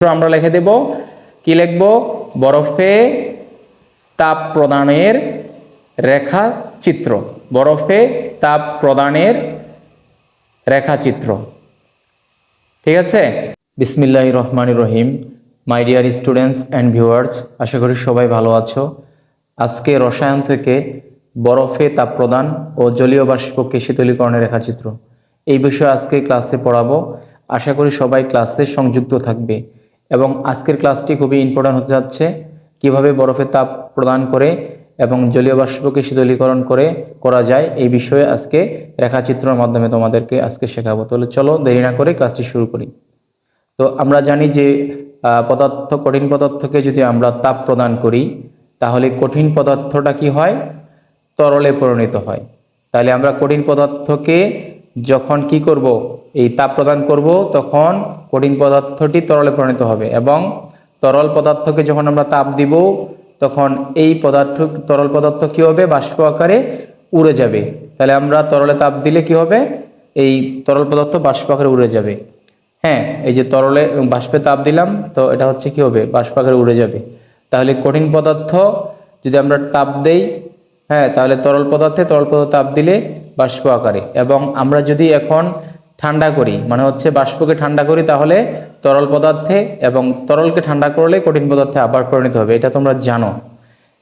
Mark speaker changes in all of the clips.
Speaker 1: আমরা লিখে দেব। কি লিখব? বরফে তাপ প্রদানের রেখা চিত্র বরফে তাপ প্রদানের রেখাচিত্র। ঠিক আছে? বিসমিল্লাহ রহমান রহিম। My dear students and viewers, আশা করি সবাই ভালো আছো। আজকে রসায়ন থেকে বরফে তাপ প্রদান ও জলীয় বাষ্পকে শীতলীকরণের রেখাচিত্র। এই বিষয়ে আজকে ক্লাসে পড়াবো। আশা করি সবাই ক্লাসে সংযুক্ত থাকবে। এবং আজকের ক্লাসটি খুবই ইম্পর্ট্যান্ট হতে যাচ্ছে। কীভাবে বরফে তাপ প্রদান করে এবং জলীয় বাষ্পকে শীতলীকরণ করে করা যায় এই বিষয়ে আজকে রেখাচিত্রের মাধ্যমে তোমাদেরকে আজকে শেখাবো। তাহলে চলো দেরি না করে ক্লাসটি শুরু করি। তো আমরা জানি যে পদার্থ, কঠিন পদার্থকে যদি আমরা তাপ প্রদান করি, তাহলে কঠিন পদার্থটা কি হয়? তরলে পরিণত হয়। তাহলে আমরা কঠিন পদার্থকে যখন কি করব? এই তাপ প্রদান করব, তখন কঠিন পদার্থটি তরলে পরিণত হবে এবং তরল পদার্থকে যখন আমরা তাপ দিব, তখন এই পদার্থ, তরল পদার্থ কি হবে? বাষ্প আকারে উড়ে যাবে। তাহলে আমরা তরলে তাপ দিলে কি হবে? এই তরল পদার্থ বাষ্প আকারে উড়ে যাবে। হ্যাঁ এই যে তরলে বাষ্পে তাপ দিলাম, তো এটা হচ্ছে কি হবে? বাষ্প আকারে উড়ে যাবে। তাহলে কঠিন পদার্থ যদি আমরা তাপ দেই হ্যাঁ তাহলে তরল পদার্থে তরল পদার্থ তাপ দিলে বাষ্প আকারে। এবং আমরা যদি এখন ঠান্ডা করি মানে হচ্ছে বাষ্পকে ঠান্ডা করি, তাহলে তরল পদার্থে এবং তরলকে ঠান্ডা করলে কঠিন পদার্থে আবার পরিণত হবে, এটা তোমরা জানো।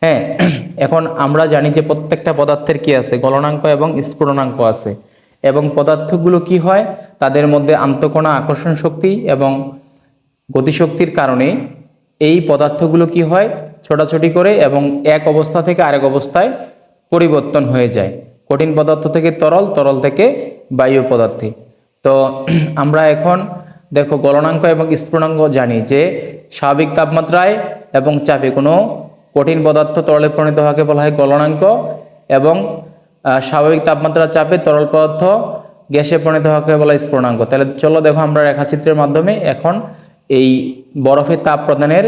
Speaker 1: হ্যাঁ এখন আমরা জানি যে প্রত্যেকটা পদার্থের কি আছে? গলনাঙ্ক এবং স্ফুটনাঙ্ক আছে। এবং পদার্থগুলো কি হয়? তাদের মধ্যে আন্তঃকণা আকর্ষণ শক্তি এবং গতিশক্তির কারণে এই পদার্থগুলো কি হয়? ছোটাছুটি করে এবং এক অবস্থা থেকে আরেক অবস্থায় পরিবর্তন হয়ে যায়। কঠিন পদার্থ থেকে তরল তরল থেকে বায়ু পদার্থে। তো আমরা এখন দেখো গলনাঙ্ক এবং স্ফুটনাঙ্ক জানি যে স্বাভাবিক তাপমাত্রায় এবং চাপে কোনো কঠিন পদার্থ তরলে পরিণত হওয়াকে বলা হয় গলনাঙ্ক এবং স্বাভাবিক তাপমাত্রা চাপে তরল পদার্থ গ্যাসে পরিণত হওয়াকে বলা হয় স্ফুটনাঙ্ক তাহলে চলো দেখো আমরা রেখাচিত্রের মাধ্যমে এখন এই বরফের তাপ প্রদানের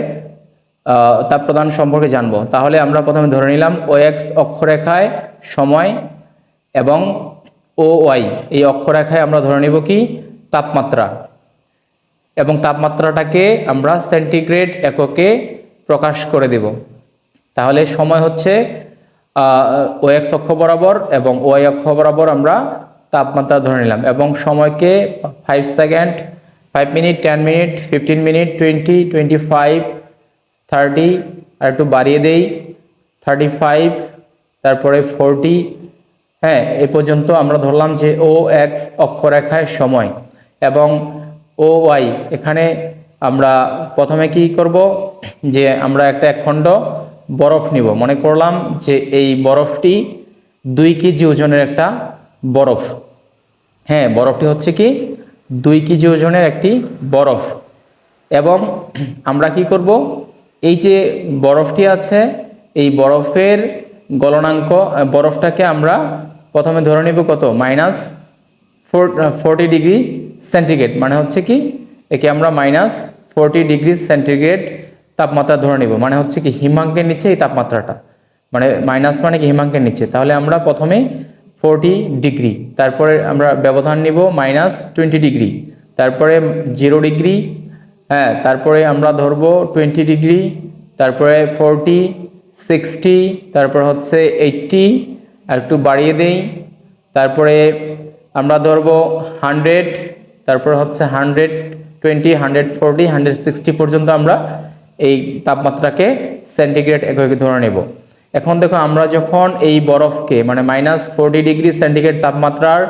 Speaker 1: তাপ প্রদান সম্পর্কে জানব। তাহলে আমরা প্রথমে ধরে নিলাম ও এক্স অক্ষরেখায় সময় এবং ও ওয়াই এই অক্ষরেখায় আমরা ধরে নেব কি? তাপমাত্রা। এবং তাপমাত্রাটাকে আমরা সেন্টিগ্রেড এককে প্রকাশ করে দেব। তাহলে সময় হচ্ছে ও এক্স অক্ষ বরাবর এবং ওয়াই অক্ষ বরাবর আমরা তাপমাত্রা ধরে নিলাম। এবং সময়কে five second five minute ten minute fifteen minute twenty twenty five thirty আর একটু বাড়িয়ে দেই। থার্টি ফাইভ তারপরে ফোরটি হ্যাঁ এ পর্যন্ত আমরা ধরলাম যে ও এক্স অক্ষরেখায় সময় এবং ও ওয়াই এখানে আমরা প্রথমে কি করব? যে আমরা একটা একখণ্ড বরফ নিব। মনে করলাম যে এই বরফটি দুই কেজি ওজনের একটা বরফ। হ্যাঁ বরফটি হচ্ছে কি? দুই কেজি ওজনের একটি বরফ। এবং আমরা কি করব? এই যে বরফটি আছে, এই বরফের গলনাঙ্ক বরফটাকে আমরা প্রথমে ধরে নিব কত? Minus forty degree centigrade. মানে হচ্ছে কি? একে আমরা মাইনাস ফোরটি ডিগ্রি সেন্টিগ্রেড তাপমাত্রা ধরে নিব। মানে হচ্ছে কি, হিমাঙ্কের নিচে এই তাপমাত্রাটা। মানে মাইনাস মানে কি, হিমাঙ্কের নিচে। তাহলে আমরা প্রথমে ফোরটি ডিগ্রি, তারপরে আমরা ব্যবধান নিব মাইনাস টোয়েন্টি ডিগ্রি, তারপরে জিরো ডিগ্রি হ্যাঁ তারপরে আমরা ধরবো টোয়েন্টি ডিগ্রি, তারপরে ফোরটি সিক্সটি তারপর হচ্ছে এইটটি আর একটু বাড়িয়ে দেই। তারপরে আমরা ধরবো হান্ড্রেড তারপর হচ্ছে hundred twenty hundred forty hundred sixty পর্যন্ত আমরা এই তাপমাত্রাকে সেন্টিগ্রেড এককে ধরে নেব। এখন দেখো আমরা যখন এই বরফকে মানে মাইনাস ফোরটি ডিগ্রি সেন্টিগ্রেড তাপমাত্রার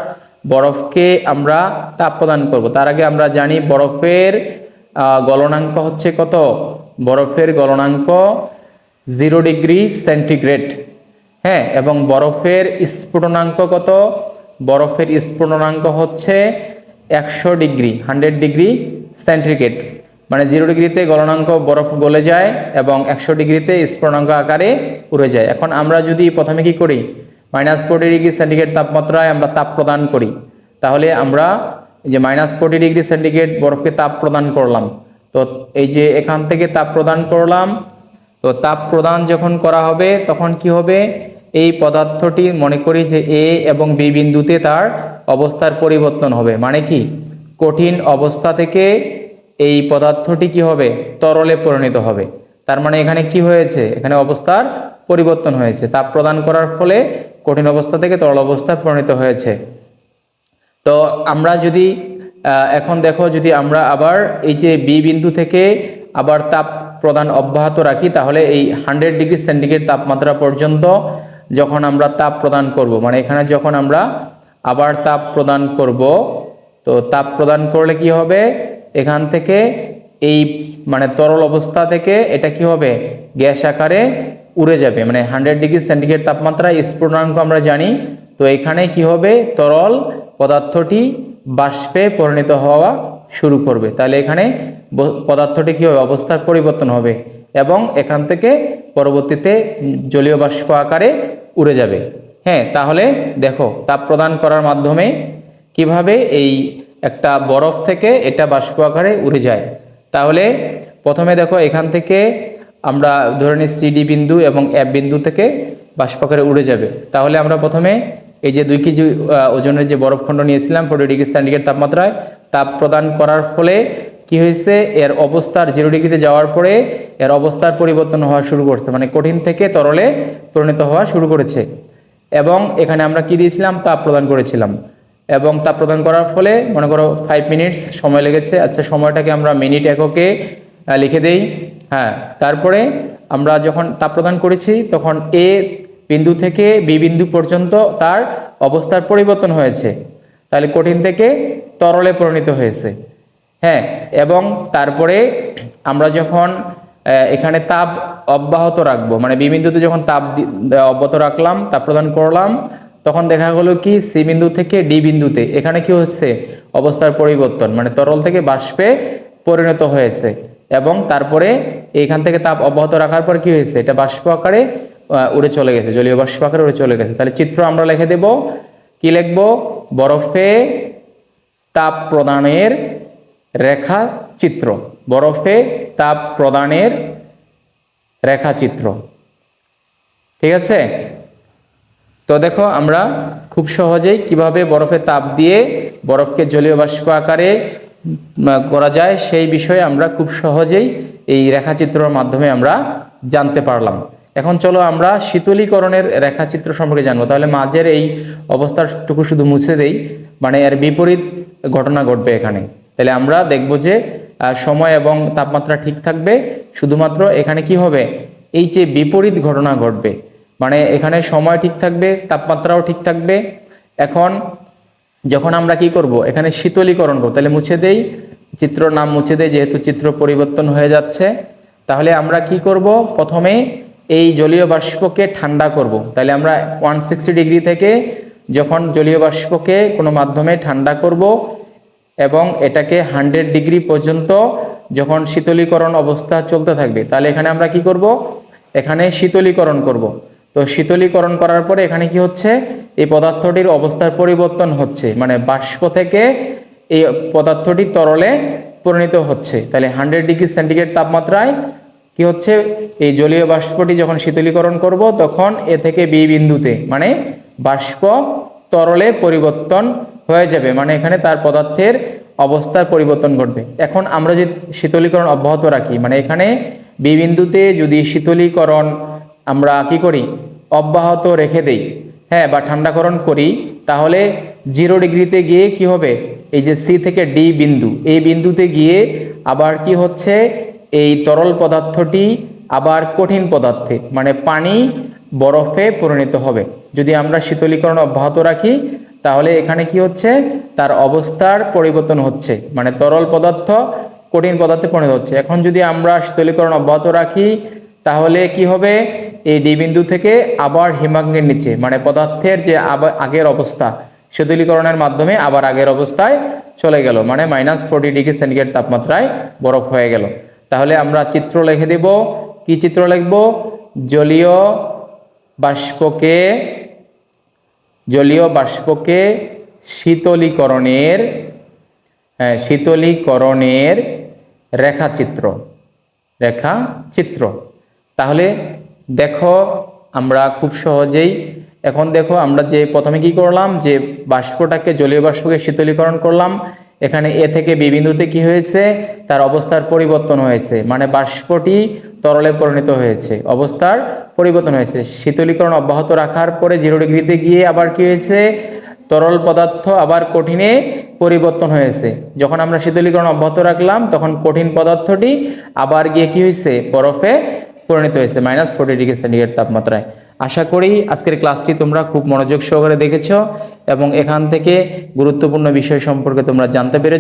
Speaker 1: বরফকে আমরা তাপ প্রদান করব, তার আগে আমরা জানি বরফের গলনাঙ্ক হচ্ছে কত? বরফের গলনাঙ্ক জিরো ডিগ্রি সেন্টিগ্রেড। হ্যাঁ এবং বরফের স্ফুটনাঙ্ক কত? বরফের স্ফুটনাঙ্ক হচ্ছে একশো ডিগ্রি, হান্ড্রেড ডিগ্রি সেন্টিগ্রেড। মানে জিরো ডিগ্রিতে গলনাঙ্ক বরফ গলে যায় এবং একশো ডিগ্রিতে স্ফুটনাঙ্ক আকারে উড়ে যায়। এখন আমরা যদি প্রথমে কি করি? মাইনাস ফোর্টি ডিগ্রি সেন্টিগ্রেড তাপমাত্রায় আমরা তাপ প্রদান করি। তাহলে আমরা যে মাইনাস ফোর্টি ডিগ্রি সেন্টিগ্রেড বরফকে তাপ প্রদান করলাম। তো এই যে এখান থেকে তাপ প্রদান করলাম তো তাপ প্রদান যখন করা হবে, তখন কি হবে? এই পদার্থটি মনে করি যে এ এবং বি বিন্দুতে তার অবস্থার পরিবর্তন হবে। মানে কি? কঠিন অবস্থা থেকে এই পদার্থটি কি হবে? তরলে পরিণত হবে। তার মানে এখানে কি হয়েছে? এখানে অবস্থার পরিবর্তন হয়েছে। তাপ প্রদান করার ফলে কঠিন অবস্থা থেকে তরল অবস্থায় পরিণত হয়েছে। তো আমরা যদি এখন দেখো, যদি আমরা আবার এই যে বি বিন্দু থেকে আবার তাপ প্রদান অব্যাহত রাখি, তাহলে এই হান্ড্রেড ডিগ্রি সেন্টিগ্রেড তাপমাত্রা পর্যন্ত যখন আমরা তাপ প্রদান করব মানে এখানে যখন আমরা আবার তাপ প্রদান করব, তো তাপ প্রদান করলে কি হবে? এখান থেকে এই মানে তরল অবস্থা থেকে এটা কি হবে? গ্যাস আকারে উড়ে যাবে মানে হান্ড্রেড ডিগ্রি সেন্টিগ্রেড তাপমাত্রা স্ফুটনাঙ্ক আমরা জানি, তো এখানে কি হবে? তরল পদার্থটি বাষ্পে পরিণত হওয়া শুরু করবে। তাহলে এখানে পদার্থটি কি হবে অবস্থার পরিবর্তন হবে এবং এখান থেকে পরবর্তীতে জলীয় বাষ্প আকারে উড়ে যাবে। হ্যাঁ তাহলে দেখো, তাপ প্রদান করার মাধ্যমে কীভাবে এই একটা বরফ থেকে এটা বাষ্প আকারে উড়ে যায়। তাহলে প্রথমে দেখো, এখান থেকে আমরা ধরে নিই সিডি বিন্দু এবং অ্যাপ বিন্দু থেকে বাষ্প আকারে উড়ে যাবে। তাহলে আমরা প্রথমে এই যে দুই কেজি ওজনের যে বরফখণ্ড নিয়েছিলাম, ফোর্টি ডিগ্রি সেন্টিগ্রেড তাপমাত্রায়, তাপ প্রদান করার ফলে কি হয়েছে? এর অবস্থার জিরো ডিগ্রিতে যাওয়ার পরে এর অবস্থার পরিবর্তন হওয়া শুরু করছে মানে কঠিন থেকে তরলে পরিণত হওয়া শুরু করেছে। এবং এখানে আমরা কি দিয়েছিলাম? তাপ প্রদান করেছিলাম। এবং তাপ প্রদান করার ফলে, মনে করো ফাইভ মিনিটস সময় লেগেছে আচ্ছা সময়টাকে আমরা মিনিট এককে লিখে দেই। হ্যাঁ তারপরে আমরা যখন তাপ প্রদান করেছি, তখন এ বিন্দু থেকে বি বিন্দু পর্যন্ত তার অবস্থার পরিবর্তন হয়েছে। তাহলে কঠিন থেকে তরলে পরিণত হয়েছে। হ্যাঁ এবং তারপরে আমরা যখন এখানে তাপ অব্যাহত রাখব মানে বি বিন্দুতে যখন তাপ অব্যাহত রাখলাম, তাপ প্রদান করলাম, তখন দেখা গেলো কি, সি বিন্দু থেকে ডি বিন্দুতে, এখানে কি হচ্ছে? অবস্থার পরিবর্তন মানে তরল থেকে বাষ্পে পরিণত হয়েছে, এবং তারপরে এখান থেকে তাপ অব্যাহত রাখার পর কি হয়েছে? এটা বাষ্প আকারে উড়ে চলে গেছে, জলীয় বাষ্প আকারে উড়ে চলে গেছে। তাহলে চিত্র আমরা লিখে দেব, কি লিখব? বরফে তাপ প্রদানের রেখা চিত্র বরফে তাপ প্রদানের রেখাচিত্র। ঠিক আছে? তো দেখো আমরা খুব সহজেই কীভাবে বরফে তাপ দিয়ে বরফকে জলীয় বাষ্প আকারে করা যায় সেই বিষয়ে আমরা খুব সহজেই এই রেখাচিত্রের মাধ্যমে আমরা জানতে পারলাম। এখন চলো আমরা শীতলীকরণের রেখাচিত্র সম্পর্কে জানব। তাহলে মাঝের এই অবস্থাটুকু শুধু মুছে দেই মানে এর বিপরীত ঘটনা ঘটবে এখানে। তাহলে আমরা দেখব যে সময় এবং তাপমাত্রা ঠিক থাকবে। শুধুমাত্র এখানে কি হবে? এই যে বিপরীত ঘটনা ঘটবে মানে এখানে সময় ঠিক থাকবে, তাপমাত্রাও ঠিক থাকবে। এখন যখন আমরা কি করব? এখানে শীতলীকরণ করব। তাহলে মুছে দেই চিত্র নাম মুছে দেই, যেহেতু চিত্র পরিবর্তন হয়ে যাচ্ছে। তাহলে আমরা কি করব? প্রথমে এই জলীয় বাষ্পকে ঠান্ডা করব। তাহলে আমরা ওয়ান ডিগ্রি থেকে যখন জলীয় বাষ্পকে কোনো মাধ্যমে ঠান্ডা করব এবং এটাকে হান্ড্রেড ডিগ্রি পর্যন্ত যখন শীতলীকরণ অবস্থা চলতে থাকবে, তাহলে এখানে আমরা কি করব? এখানে শীতলীকরণ করব। তো শীতলীকরণ করার পরে এখানে কি হচ্ছে? এই পদার্থটির অবস্থার পরিবর্তন হচ্ছে মানে বাষ্প থেকে এই পদার্থটি তরলে পরিণত হচ্ছে। তাহলে হান্ড্রেড ডিগ্রি সেন্টিগ্রেড তাপমাত্রায় কি হচ্ছে? এই জলীয় বাষ্পটি যখন শীতলীকরণ করব, তখন এ থেকে বি বিন্দুতে মানে বাষ্প তরলে পরিবর্তন হয়ে যাবে। মানে এখানে তার পদার্থের অবস্থার পরিবর্তন ঘটবে। এখন আমরা যদি শীতলীকরণ অব্যাহত রাখি মানে এখানে বি বিন্দুতে যদি শীতলীকরণ আমরা কি করি? অব্যাহত রেখে দেই। হ্যাঁ বা ঠান্ডাকরণ করি, তাহলে জিরো ডিগ্রিতে গিয়ে কি হবে? এই যে সি থেকে ডি বিন্দু এই বিন্দুতে গিয়ে আবার কি হচ্ছে? এই তরল পদার্থটি আবার কঠিন পদার্থে মানে পানি বরফে পরিণত হবে। যদি আমরা শীতলীকরণ অব্যাহত রাখি তাহলে এখানে কি হচ্ছে? তার অবস্থার পরিবর্তন হচ্ছে। মানে তরল পদার্থ কঠিন পদার্থে পরিণত হচ্ছে। এখন যদি আমরা শীতলীকরণ অব্যাহত রাখি, তাহলে কি হবে? এই ডি বিন্দু থেকে আবার হিমাঙ্গের নিচে মানে পদার্থের যে আগের অবস্থা, শীতলীকরণের মাধ্যমে আবার আগের অবস্থায় চলে গেল। মানে মাইনাস ফোর্টি ডিগ্রি সেন্টিগ্রেড তাপমাত্রায় বরফ হয়ে গেল। তাহলে আমরা চিত্র লিখে দেব। কি চিত্র লিখব? জলীয় বাষ্পকে জলীয় বাষ্পকে শীতলীকরণের হ্যাঁ, শীতলীকরণের রেখাচিত্র রেখাচিত্র। তাহলে দেখো আমরা খুব সহজেই এখন দেখো আমরা যে প্রথমে কি করলাম যে বাষ্পটাকে জলীয় বাষ্পকে শীতলীকরণ করলাম এখানে এ থেকে বি বিন্দুতে কি হয়েছে? তার অবস্থার পরিবর্তন হয়েছে মানে বাষ্পটি তরলে পরিণত হয়েছে অবস্থার পরিবর্তন হয়েছে। শীতলীকরণ অব্যাহত রাখার পরে জিরো ডিগ্রিতে গিয়ে আবার কি হয়েছে? তরল পদার্থ আবার কঠিনে পরিবর্তন হয়েছে। যখন আমরা শীতলীকরণ অব্যাহত রাখলাম, তখন কঠিন পদার্থটি আবার গিয়ে কি হয়েছে? বরফে পরিণত হয়েছে মাইনাস ফোর্টি ডিগ্রি সেন্টিগ্রেড তাপমাত্রায়। আশা করি আজকের ক্লাসটি তোমরা খুব মনোযোগ সহকারে দেখেছ এবং এখান থেকে গুরুত্বপূর্ণ বিষয় সম্পর্কে তোমরা জানতে পেরেছ।